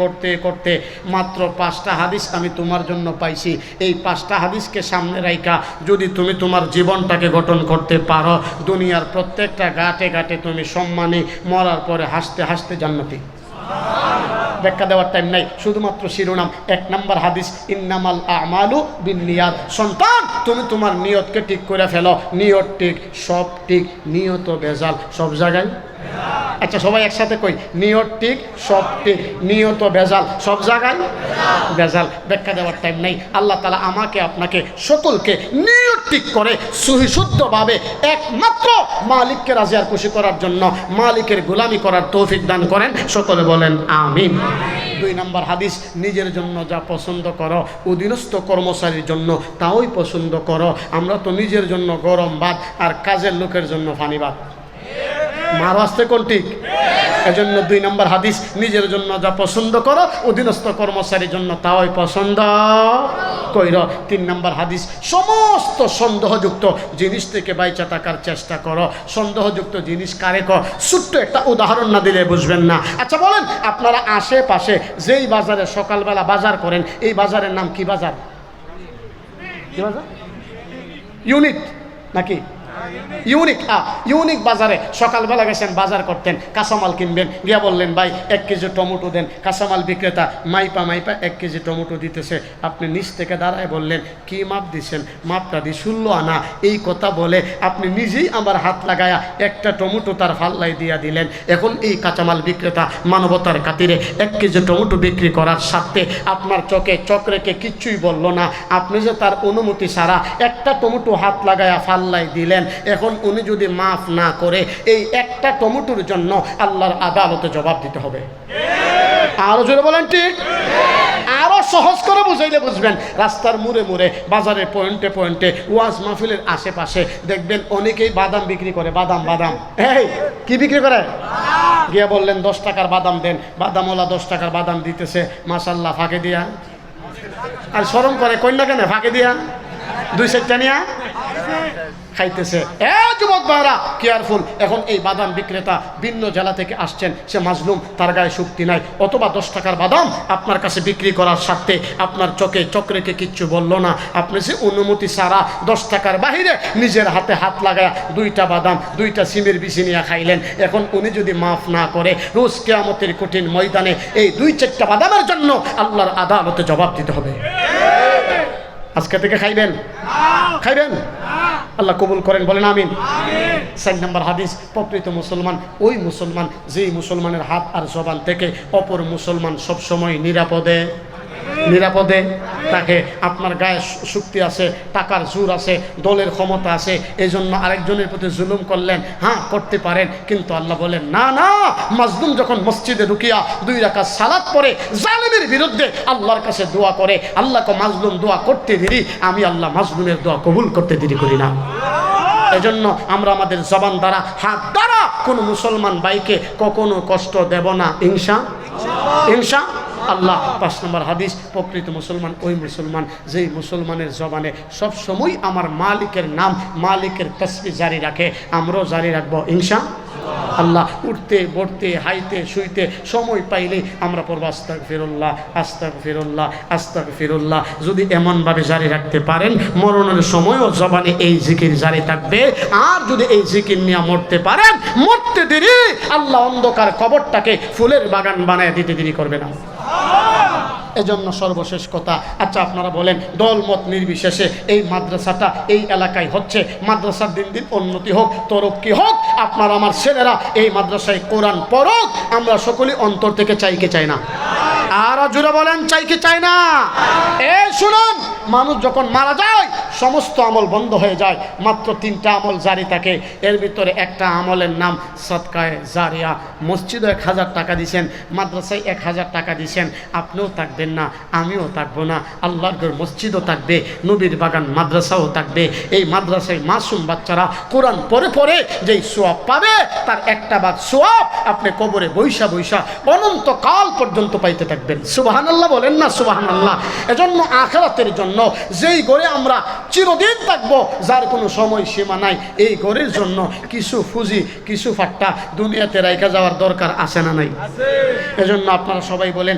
করতে করতে মাত্র পাঁচটা হাদিস আমি তোমার জন্য পাইছি। এই পাঁচটা হাদিসকে সামনে রাইকা যদি তুমি তোমার জীবনটাকে গঠন করতে পারো দুনিয়ার প্রত্যেকটা গাটে গাটে তুমি সম্মানী মরার পরে হাসতে হাসতে জান্নাতি। ব্যাখ্যা দেওয়ার টাইম নাই শুধুমাত্র শিরোনাম। এক নাম্বার হাদিস ইন্নামাল আমালু বিন নিয়াত সন্তান তুমি তোমার নিয়তকে ঠিক করে ফেলো। নিয়ত ঠিক সব ঠিক নিয়ত বেজাল সব জায়গায় আচ্ছা সবাই একসাথে কই? নিয়ত ঠিক, সব ঠিক। নিয়ত বেজাল সব জায়গায় বেজাল ব্যাখ্যা দেওয়ার টাইম নেই। আল্লাহ তালা আমাকে, আপনাকে, সকলকে নিয়ত ঠিক করে সুহিশুদ্ধভাবে একমাত্র মালিককে রাজি আর খুশি করার জন্য, মালিকের গোলামি করার তৌফিক দান করেন। সকলে বলেন, আমিন। দুই নম্বর হাদিস, নিজের জন্য যা পছন্দ করো অধীনস্থ কর্মচারীর জন্য তাওই পছন্দ করো। আমরা তো নিজের জন্য গরম ভাত আর কাজের লোকের জন্য ফানি ভাত। মার আসতে কোন ঠিক? এজন্য দুই নম্বর হাদিস, নিজের জন্য যা পছন্দ করো, অধীনস্থ কর্মচারীর জন্য তাওই পছন্দ কইর। তিন নম্বর হাদিস, সমস্ত সন্দেহযুক্ত জিনিস থেকে বাইচা থাকার চেষ্টা করো। সন্দেহযুক্ত জিনিস কারে কর ছোট্ট একটা উদাহরণ না দিলে বুঝবেন না। আচ্ছা বলেন, আপনারা আশেপাশে যেই বাজারে সকালবেলা বাজার করেন, এই বাজারের নাম কি বাজার? কি বাজার? ইউনিট নাকি? ইউনিক আ ইউনিক বাজারে সকালবেলা গেছেন, বাজার করতেন, কাঁচামাল কিনবেন। গিয়া বললেন, ভাই, এক কেজি টমেটো দেন। কাঁচামাল বিক্রেতা মাইপা মাইপা এক কেজি টমেটো দিতেছে। আপনি নিচ থেকে দাঁড়ায় বললেন, কি মাপ দিছেন? মাপটা দি ষোলো আনা। এই কথা বলে আপনি নিজেই আমার হাত লাগায়া একটা টমেটো তার ফাল্লাই দিয়া দিলেন। এখন এই কাঁচামাল বিক্রেতা মানবতার খাতিরে এক কেজি টমেটো বিক্রি করার সাথে আপনার চোখে চোখ রেখে কিচ্ছুই বলল না। আপনি যে তার অনুমতি ছাড়া একটা টমেটো হাত লাগায়া ফাল্লাই দিলেন এখন উনি যদি মাফ না করে এই একটা টমেটোর জন্য আল্লাহর আদালতে জবাব দিতে হবে। আরও জোরে বলেন ঠিক? আরও সহজ করে বুঝাইলে বুঝবেন। রাস্তার মুড়ে মুড়ে বাজারের পয়েন্টে পয়েন্টে, ওয়াজ মাহফিলের আশেপাশে দেখবেন অনেকেই বাদাম বিক্রি করে, বাদাম বাদাম। এই, কি বিক্রি করে? গিয়ে বললেন, দশ টাকার বাদাম দেন। বাদামওয়ালা দশ টাকার বাদাম দিতেছে মাসাল্লাহ ফাঁকে দিয়া। আর সরম করে কন্যা কেন, ফাঁকে দিয়া? দুই সেটটা নিয়া। খাইতেছে। এ যুবক ভাইরা কেয়ারফুল এখন এই বাদাম বিক্রেতা ভিন্ন জেলা থেকে আসছেন। সে মাজলুম, তার গায়ে শক্তি নাই। অথবা দশ টাকার বাদাম আপনার কাছে বিক্রি করার সাথে আপনার চোখে চক্রেকে কিচ্ছু বলল না। আপনি সে অনুমতি ছাড়া দশ টাকার বাহিরে নিজের হাতে হাত লাগায় দুইটা বাদাম, দুইটা সিমের বিচি নিয়ে খাইলেন। এখন উনি যদি মাফ না করে, রোজ কেয়ামতের কঠিন ময়দানে এই দুই চারটা বাদামের জন্য আল্লাহর আদালতে জবাব দিতে হবে। আজকে থেকে খাইবেন খাইবেন আল্লাহ কবুল করেন, বলেন আমিন। সাত নম্বর হাদিস, প্রকৃত মুসলমান, ওই মুসলমান, যেই মুসলমানের হাত আর জবান থেকে অপর মুসলমান সবসময় নিরাপদে। নিরাপদে। তাকে আপনার গায়ে শক্তি আছে, টাকার জোর আছে, দলের ক্ষমতা আছে এই জন্য আরেকজনের প্রতি জুলুম করলেন। হ্যাঁ করতে পারেন, কিন্তু আল্লাহ বলেন, না না। মাজলুম যখন মসজিদে ঢুকিয়া দুই রাখা সালাত পরে জালিমের বিরুদ্ধে আল্লাহর কাছে দোয়া করে, আল্লাহকে মাজলুম দোয়া করতে দেরি আমি আল্লাহ মাজলুমের দোয়া কবুল করতে দেরি করি না। এজন্য আমরা আমাদের জবান দ্বারা, হাত দ্বারা কোনো মুসলমান বাইকে কখনো কষ্ট দেব না ইংসা ইনসা আল্লাহ, পাঁচ নম্বর হাদিস, প্রকৃত মুসলমান, ওই মুসলমান, যেই মুসলমানের জবানে সব সময় আমার মালিকের নাম, মালিকের তসবি জারি রাখে। আমরাও জারি রাখব ইনসা আল্লাহ উঠতে বড়তে হাইতে, শুইতে সময় পাইলে আমরা পড়ব আস্তাক ফিরল্লাহ আস্তাক ফিরল্লাহ আস্তাক ফিরল্লাহ যদি এমনভাবে জারি রাখতে পারেন, মরণের সময়ও জবানে এই জিকির জারি থাকবে। আর যদি এই জিকির নিয়ে মরতে পারেন, মরতে দেরি, আল্লাহ অন্ধকার কবরটাকে ফুলের বাগান বানায় দিতে দেরি করবে না। এজন্য সর্বশেষ কথা। আচ্ছা আপনারা বলেন, দলমত নির্বিশেষে এই মাদ্রাসাটা এই এলাকায় হচ্ছে, মাদ্রাসার দিন দিন উন্নতি হোক তরক্কি হোক, আপনার আমার ছেলেরা এই মাদ্রাসায় কোরআন পড়ক, আমরা সকলেই অন্তর থেকে চাইকে চাই না? আর জুড়ে বলেন চাইকে চাই না? এ শুনুন, মানুষ যখন মারা যায় সমস্ত আমল বন্ধ হয়ে যায়। মাত্র তিনটা আমল জারি থাকে। এর ভিতরে একটা আমলের নাম সৎকায় জারিয়া। মসজিদও এক হাজার টাকা দিছেন, মাদ্রাসায় এক হাজার টাকা দিছেন। আপনিও থাকবেন না, আমিও থাকব না। আল্লাহর মসজিদও থাকবে, নবীর বাগান মাদ্রাসাও থাকবে। এই মাদ্রাসায় মাসুম বাচ্চারা কোরআন পরে পরে যেই সোয়াব পাবে, তার একটা বাদ সোয়াব আপনি কবরে বৈশা বৈশা অনন্ত কাল পর্যন্ত পাইতে থাকবেন। সুবাহান আল্লাহ বলেন না সুবাহান আল্লাহ এজন্য আখেরাতের জন্য যেই ঘরে আমরা চিরদিন থাকব যার কোনো সময় সীমা নাই। এই ঘরের জন্য কিছু ফুজি কিছু ফাট্টা দুনিয়াতে রাইখা যাওয়ার দরকার আছে না নাই? এজন্য আপনারা সবাই বলেন